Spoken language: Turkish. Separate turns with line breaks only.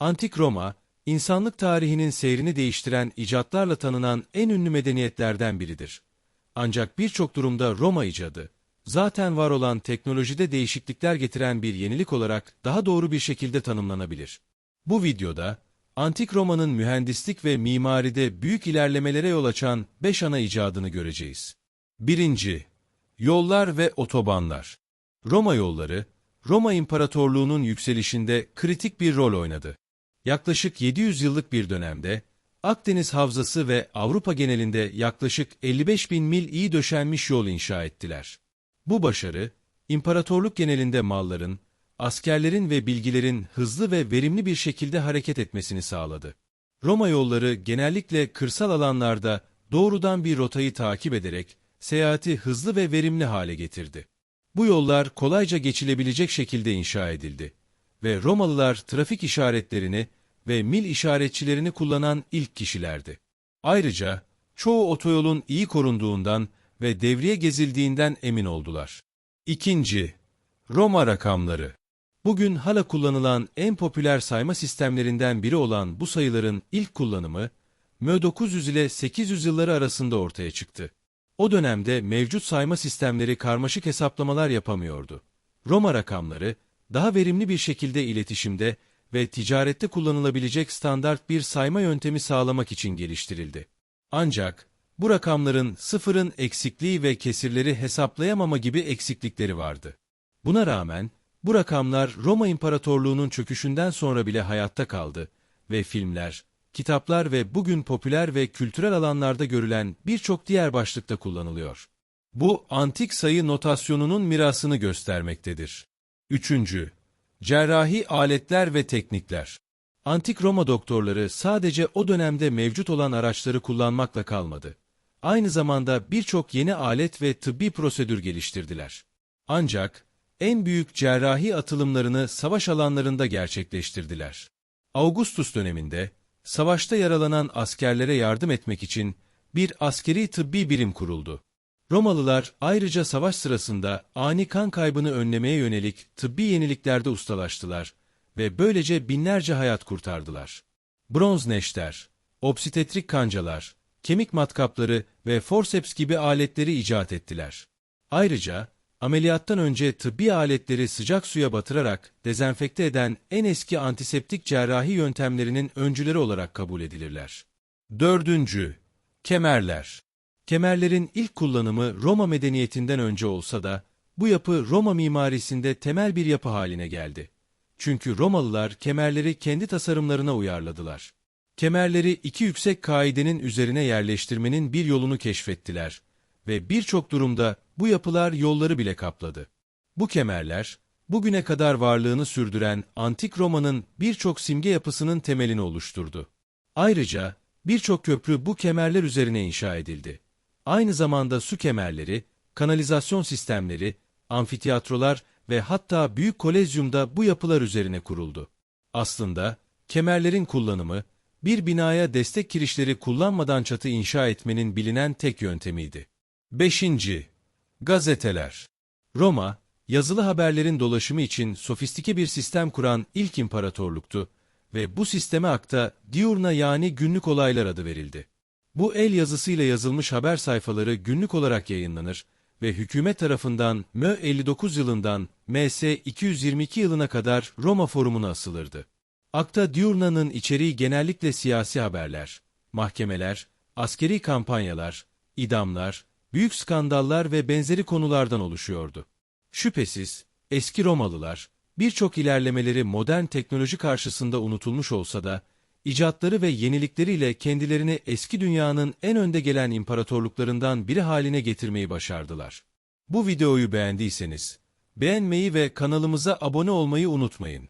Antik Roma, insanlık tarihinin seyrini değiştiren icatlarla tanınan en ünlü medeniyetlerden biridir. Ancak birçok durumda Roma icadı, zaten var olan teknolojide değişiklikler getiren bir yenilik olarak daha doğru bir şekilde tanımlanabilir. Bu videoda, Antik Roma'nın mühendislik ve mimaride büyük ilerlemelere yol açan 5 ana icadını göreceğiz. 1. Yollar ve otobanlar. Roma yolları, Roma İmparatorluğu'nun yükselişinde kritik bir rol oynadı. Yaklaşık 700 yıllık bir dönemde, Akdeniz Havzası ve Avrupa genelinde yaklaşık 55 bin mil iyi döşenmiş yol inşa ettiler. Bu başarı, imparatorluk genelinde malların, askerlerin ve bilgilerin hızlı ve verimli bir şekilde hareket etmesini sağladı. Roma yolları genellikle kırsal alanlarda doğrudan bir rotayı takip ederek seyahati hızlı ve verimli hale getirdi. Bu yollar kolayca geçilebilecek şekilde inşa edildi ve Romalılar trafik işaretlerini ve mil işaretçilerini kullanan ilk kişilerdi. Ayrıca çoğu otoyolun iyi korunduğundan ve devriye gezildiğinden emin oldular. İkinci, Roma rakamları. Bugün hala kullanılan en popüler sayma sistemlerinden biri olan bu sayıların ilk kullanımı, MÖ 900 ile 800 yılları arasında ortaya çıktı. O dönemde mevcut sayma sistemleri karmaşık hesaplamalar yapamıyordu. Roma rakamları, daha verimli bir şekilde iletişimde ve ticarette kullanılabilecek standart bir sayma yöntemi sağlamak için geliştirildi. Ancak bu rakamların sıfırın eksikliği ve kesirleri hesaplayamama gibi eksiklikleri vardı. Buna rağmen bu rakamlar Roma İmparatorluğu'nun çöküşünden sonra bile hayatta kaldı ve filmler, kitaplar ve bugün popüler ve kültürel alanlarda görülen birçok diğer başlıkta kullanılıyor. Bu antik sayı notasyonunun mirasını göstermektedir. Üçüncü, cerrahi aletler ve teknikler. Antik Roma doktorları sadece o dönemde mevcut olan araçları kullanmakla kalmadı. Aynı zamanda birçok yeni alet ve tıbbi prosedür geliştirdiler. Ancak en büyük cerrahi atılımlarını savaş alanlarında gerçekleştirdiler. Augustus döneminde savaşta yaralanan askerlere yardım etmek için bir askeri tıbbi birim kuruldu. Romalılar ayrıca savaş sırasında ani kan kaybını önlemeye yönelik tıbbi yeniliklerde ustalaştılar ve böylece binlerce hayat kurtardılar. Bronz neşter, obstetrik kancalar, kemik matkapları ve forceps gibi aletleri icat ettiler. Ayrıca ameliyattan önce tıbbi aletleri sıcak suya batırarak dezenfekte eden en eski antiseptik cerrahi yöntemlerinin öncüleri olarak kabul edilirler. Dördüncü, kemerler. Kemerlerin ilk kullanımı Roma medeniyetinden önce olsa da, bu yapı Roma mimarisinde temel bir yapı haline geldi. Çünkü Romalılar kemerleri kendi tasarımlarına uyarladılar. Kemerleri iki yüksek kaidenin üzerine yerleştirmenin bir yolunu keşfettiler ve birçok durumda bu yapılar yolları bile kapladı. Bu kemerler, bugüne kadar varlığını sürdüren Antik Roma'nın birçok simge yapısının temelini oluşturdu. Ayrıca birçok köprü bu kemerler üzerine inşa edildi. Aynı zamanda su kemerleri, kanalizasyon sistemleri, amfitiyatrolar ve hatta Büyük Kolezyum'da bu yapılar üzerine kuruldu. Aslında kemerlerin kullanımı, bir binaya destek kirişleri kullanmadan çatı inşa etmenin bilinen tek yöntemiydi. 5. Gazeteler Roma, yazılı haberlerin dolaşımı için sofistike bir sistem kuran ilk imparatorluktu ve bu sisteme akta diurna yani günlük olaylar adı verildi. Bu el yazısıyla yazılmış haber sayfaları günlük olarak yayınlanır ve hükümet tarafından MÖ 59 yılından MS 222 yılına kadar Roma forumuna asılırdı. Akta Diurna'nın içeriği genellikle siyasi haberler, mahkemeler, askeri kampanyalar, idamlar, büyük skandallar ve benzeri konulardan oluşuyordu. Şüphesiz eski Romalılar birçok ilerlemeleri modern teknoloji karşısında unutulmuş olsa da icatları ve yenilikleriyle kendilerini eski dünyanın en önde gelen imparatorluklarından biri haline getirmeyi başardılar. Bu videoyu beğendiyseniz beğenmeyi ve kanalımıza abone olmayı unutmayın.